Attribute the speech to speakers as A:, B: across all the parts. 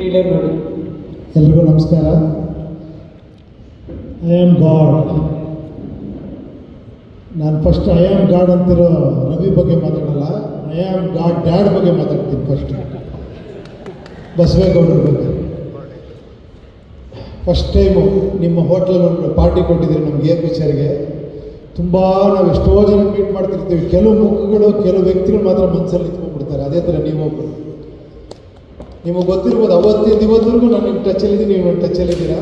A: ಎಲ್ರಿಗೂ ನಮಸ್ಕಾರ. I am god ನಾನು ಫಸ್ಟ್ ಐ ಆಮ್ ಗಾಡ್ ಅಂತಿರೋ ರವಿ ಬಗ್ಗೆ ಮಾತಾಡಲ್ಲ. ಐ ಆಮ್ ಗಾಡ್ ಡ್ಯಾಡ್ ಬಗ್ಗೆ ಮಾತಾಡ್ತೀನಿ ಫಸ್ಟ್ ಬಸವೇಗೌಡರ ಬಗ್ಗೆ. ಫಸ್ಟ್ ಟೈಮು ನಿಮ್ಮ ಹೋಟ್ಲಲ್ಲಿ ಪಾರ್ಟಿ ಕೊಟ್ಟಿದ್ದೀರಿ ನಮ್ಗೆ ಏರ್ ಪಿಕ್ಚರ್ಗೆ ತುಂಬ ನಾವು ಎಷ್ಟೋ ಜನ ಮೀಟ್ ಮಾಡ್ತಿರ್ತೀವಿ. ಕೆಲವು ಮುಖಗಳು, ಕೆಲವು ವ್ಯಕ್ತಿಗಳು ಮಾತ್ರ ಮನಸ್ಸಲ್ಲಿ ಇಟ್ಕೊಂಡ್ಬಿಡ್ತಾರೆ ಅದೇ ಥರ ನೀವೊಬ್ಬರು ನಿಮಗೆ ಗೊತ್ತಿರ್ಬೋದು, ಅವತ್ತಿಂದ ಇವತ್ತಿಗೂ ನಾನು ನಿಮ್ಮ ಟಚಲ್ಲಿದ್ದೀನಿ ನೀವು ನನ್ನ ಟಚಲ್ಲಿದ್ದೀರಾ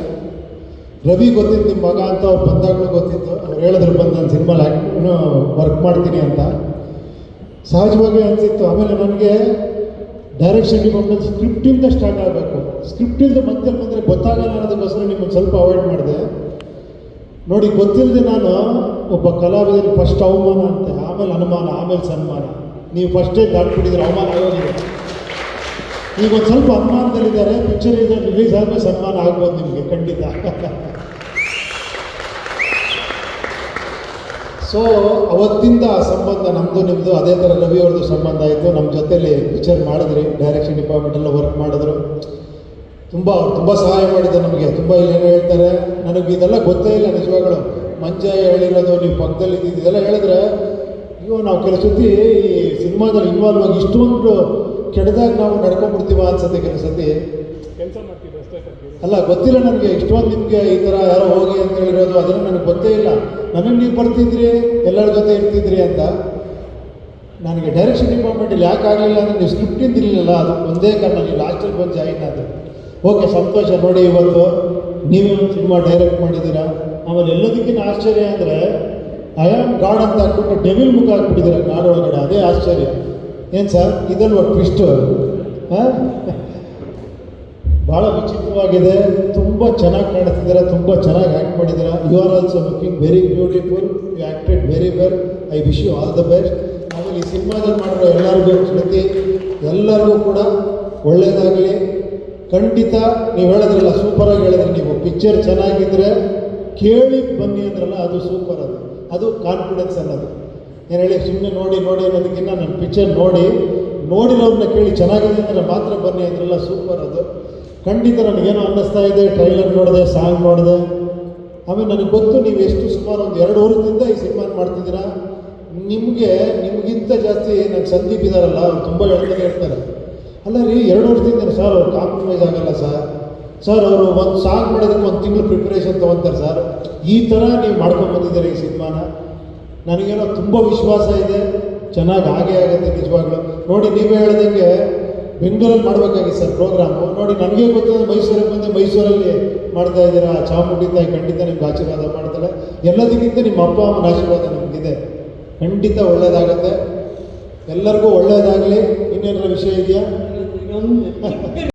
A: ರವಿ ಗೊತ್ತಿತ್ತು, ನಿಮ್ಮ ಮಗ ಅಂತ ಅವ್ರು ಬಂದಾಗಲೂ ಗೊತ್ತಿತ್ತು. ಅವ್ರು ಹೇಳಿದ್ರು, ಬಂದು ನಾನು ಸಿನಿಮಾಲಿ ವರ್ಕ್ ಮಾಡ್ತೀನಿ ಅಂತ. ಸಹಜವಾಗಿ ಅನಿಸಿತ್ತು. ಆಮೇಲೆ ನನಗೆ ಡೈರೆಕ್ಷನ್ ಡಿಪಾರ್ಟ್ಮೆಂಟ್ ಸ್ಕ್ರಿಪ್ಟಿಂದ ಸ್ಟಾರ್ಟ್ ಆಗಬೇಕು. ಸ್ಕ್ರಿಪ್ಟಿಂದ ಮತ್ತೆ ಬಂದರೆ ಗೊತ್ತಾಗಲ್ಲ ಅನ್ನೋದಕ್ಕೋಸ್ಕರ ನಿಮ್ಮನ್ನು ಸ್ವಲ್ಪ ಅವಾಯ್ಡ್ ಮಾಡಿದೆ. ನೋಡಿ ಗೊತ್ತಿಲ್ಲದೆ ನಾನು ಒಬ್ಬ ಕಲಾವಿದನ ಫಸ್ಟ್ ಅವಮಾನ ಅಂತೆ. ಆಮೇಲೆ ಅನುಮಾನ, ಆಮೇಲೆ ಸನ್ಮಾನ. ನೀವು ಫಸ್ಟೇ ದಾಟ್ಬಿಟ್ಟಿದ್ರೆ ಅವಮಾನ ಆಗೋದಿಲ್ಲ ಈಗ ಒಂದು ಸ್ವಲ್ಪ ಅನುಮಾನದಲ್ಲಿದ್ದಾರೆ ಪಿಕ್ಚರ್ ಈಗ ರಿಲೀಸ್ ಆದಮೇಲೆ ಸನ್ಮಾನ ಆಗ್ಬೋದು ನಿಮಗೆ, ಖಂಡಿತ. ಸೊ ಅವತ್ತಿಂದ ಸಂಬಂಧ ನಮ್ಮದು ನಿಮ್ಮದು ಅದೇ ಥರ ರವಿ ಅವ್ರದ್ದು ಸಂಬಂಧ ಆಯಿತು. ನಮ್ಮ ಜೊತೆಯಲ್ಲಿ ಪಿಕ್ಚರ್ ಮಾಡಿದ್ರಿ ಡೈರೆಕ್ಷನ್ ಡಿಪಾರ್ಟ್ಮೆಂಟ್ ಎಲ್ಲ ವರ್ಕ್ ಮಾಡಿದ್ರು. ತುಂಬ ತುಂಬ ಸಹಾಯ ಮಾಡಿದೆ ನಮಗೆ, ತುಂಬ ಏನು ಹೇಳ್ತಾರೆ. ನನಗೆ ಇದೆಲ್ಲ ಗೊತ್ತೇ ಇಲ್ಲ ನಿಜವಾಗ್ಲು. ಮಂಜ ಹೇಳಿರೋದು, ನೀವು ಪಕ್ಕದಲ್ಲಿ ಇದೆಲ್ಲ ಹೇಳಿದ್ರೆ, ಅಯ್ಯೋ, ನಾವು ಕೆಲವು ಸತಿ ಈ ಸಿನಿಮಾದಲ್ಲಿ ಇನ್ವಾಲ್ವ್ ಆಗಿ ಇಷ್ಟೊಂದು ಕೆಟ್ಟದಾಗ ನಾವು ನಡ್ಕೊಂಡ್ಬಿಡ್ತೀವ ಅನ್ಸುತ್ತೆ ಕೆಲವು ಸತಿ
B: ಕೆಲಸ
A: ಅಲ್ಲ ಗೊತ್ತಿಲ್ಲ ನನಗೆ ಇಷ್ಟೊಂದು ನಿಮಗೆ ಈ ಥರ ಯಾರೋ ಹೋಗಿ ಅಂತ ಹೇಳಿರೋದು ಅದನ್ನು ನನಗೆ ಗೊತ್ತೇ ಇಲ್ಲ. ನನಗೆ ನೀವು ಬರ್ತಿದ್ರಿ ಎಲ್ಲರ ಜೊತೆ ಇರ್ತಿದ್ರಿ ಅಂತ. ನನಗೆ ಡೈರೆಕ್ಷನ್ ಡಿಪಾರ್ಟ್ಮೆಂಟಲ್ಲಿ ಯಾಕೆ ಆಗಲಿಲ್ಲ ಅಂದರೆ ನೀವು ಸ್ಕ್ರಿಪ್ಟಿಂದ ಇರಲಿಲ್ಲ ಅದು ಒಂದೇ ಕಾರಣ ನೀವು ಲಾಸ್ಟಲ್ಲಿ ಬಂದು ಜಾಯಿನ್ ಆದರೆ. ಓಕೆ ಸಂತೋಷ ನೋಡಿ ಇವತ್ತು. ನೀವೇ ಒಂದು ಸಿನಿಮಾ ಡೈರೆಕ್ಟ್ ಮಾಡಿದ್ದೀರಾ. ಆಮೇಲೆ ಎಲ್ಲದಕ್ಕಿಂತ ಆಶ್ಚರ್ಯ ಅಂದರೆ ಐ ಆಮ್ ಗಾಡ್ ಅಂತ ಹಾಕ್ಬಿಟ್ಟು ಡೆವಿಲ್ ಮುಖ ಹಾಕ್ಬಿಟ್ಟಿದ್ದಾರೆ ಗಾಡ್ ಒಳಗಡೆ. ಅದೇ ಆಶ್ಚರ್ಯ. ಏನು ಸರ್ ಇದಲ್ವ ಟ್ವಿಸ್ಟು ಹಾಂ? ಭಾಳ ವಿಚಿತ್ರವಾಗಿದೆ. ತುಂಬ ಚೆನ್ನಾಗಿ ಕಾಣಿಸ್ತಿದ್ದೀರಾ. ತುಂಬ ಚೆನ್ನಾಗಿ ಆ್ಯಕ್ಟ್ ಮಾಡಿದ್ದೀರಾ. You are also looking very beautiful you acted very well I wish you all the best ಆಮೇಲೆ ಈ ಸಿನಿಮಾದಲ್ಲಿ ಮಾಡಿರೋ ಎಲ್ಲರಿಗೂ ಶ್ರುತಿ ಎಲ್ಲರಿಗೂ ಕೂಡ ಒಳ್ಳೆಯದಾಗಲಿ ಖಂಡಿತ ನೀವು ಹೇಳಿದ್ರಲ್ಲ ಸೂಪರಾಗಿ ಹೇಳಿದ್ರಿ ನೀವು. ಪಿಕ್ಚರ್ ಚೆನ್ನಾಗಿದ್ದರೆ ಕೇಳಿ ಬನ್ನಿ ಅಂದ್ರಲ್ಲ, ಅದು ಸೂಪರ್ ಅದು. ಅದು ಕಾನ್ಫಿಡೆನ್ಸ್ ಅನ್ನೋದು. ಏನು ಹೇಳಿ ಸುಮ್ಮನೆ ನೋಡಿ ನೋಡಿ ಅನ್ನೋದಕ್ಕಿಂತ ನನ್ನ ಪಿಕ್ಚರ್ ನೋಡಿ ನೋಡಿರೋರನ್ನ ಕೇಳಿ ಚೆನ್ನಾಗಿದೆ ಅಂದರೆ ಮಾತ್ರ ಬನ್ನಿ ಅದರೆಲ್ಲ ಸೂಪರ್ ಅದು. ಖಂಡಿತ ನನಗೇನೋ ಅನ್ನಿಸ್ತಾ ಇದೆ ಟ್ರೈಲರ್ ನೋಡಿದೆ ಸಾಂಗ್ ನೋಡಿದೆ. ಆಮೇಲೆ ನನಗೆ ಗೊತ್ತು ನೀವು ಎಷ್ಟು ಸುಮಾರು ಒಂದು ಎರಡು ವರ್ಷದಿಂದ ಈ ಸಿನಿಮಾ ಮಾಡ್ತಿದ್ದೀರಾ. ನಿಮಗೆ, ನಿಮಗಿಂತ ಜಾಸ್ತಿ ನನ್ನ ಸಂದೀಪ್ ಇದ್ದಾರಲ್ಲ ಅವ್ರು ತುಂಬ ಹೇಳ್ತಾರೆ ಹೇಳ್ತಾರೆ. ಅಲ್ಲ ರೀ, ಎರಡು ವರ್ಷದಿಂದ ಸರ್ ಅವ್ರು ಕಾಂಪ್ರಮೈಸ್ ಆಗಲ್ಲ ಸರ್ ಸರ್ ಅವರು ಒಂದು ಸಾಂಗ್ ಮಾಡೋದಕ್ಕೆ ಒಂದು ತಿಂಗಳು ಪ್ರಿಪ್ರೇಷನ್ ತೊಗೊತಾರೆ ಸರ್ ಈ ಥರ ನೀವು ಮಾಡ್ಕೊಂಡು ಬಂದಿದ್ದೀರಿ ಈ ಸಿನಿಮಾನ? ನನಗೇನೋ ತುಂಬ ವಿಶ್ವಾಸ ಇದೆ. ಚೆನ್ನಾಗಿ ಹಾಗೆ ಆಗುತ್ತೆ ನಿಜವಾಗ್ಲೂ. ನೋಡಿ, ನೀವೇ ಹೇಳ್ದಂಗೆ ಬೆಂಗಳೂರಲ್ಲಿ ಮಾಡಬೇಕಾಗಿತ್ತು ಸರ್ ಪ್ರೋಗ್ರಾಮು ನೋಡಿ, ನನಗೆ ಗೊತ್ತಿದೆ ಮೈಸೂರಿಗೆ ಬಂದು ಮೈಸೂರಲ್ಲಿ ಮಾಡ್ತಾ ಇದ್ದೀರಾ? ಚಾಮುಂಡಿ ತಾಯಿ ಖಂಡಿತ ನಿಮ್ಗೆ ಆಶೀರ್ವಾದ ಮಾಡ್ತಾರೆ ಎಲ್ಲದಕ್ಕಿಂತ ನಿಮ್ಮ ಅಪ್ಪ ಅಮ್ಮನ ಆಶೀರ್ವಾದ ನಮಗಿದೆ. ಖಂಡಿತ ಒಳ್ಳೆಯದಾಗತ್ತೆ ಎಲ್ಲರಿಗೂ ಒಳ್ಳೆಯದಾಗಲಿ ಇನ್ನೇನಾರ ವಿಷಯ ಇದೆಯಾ?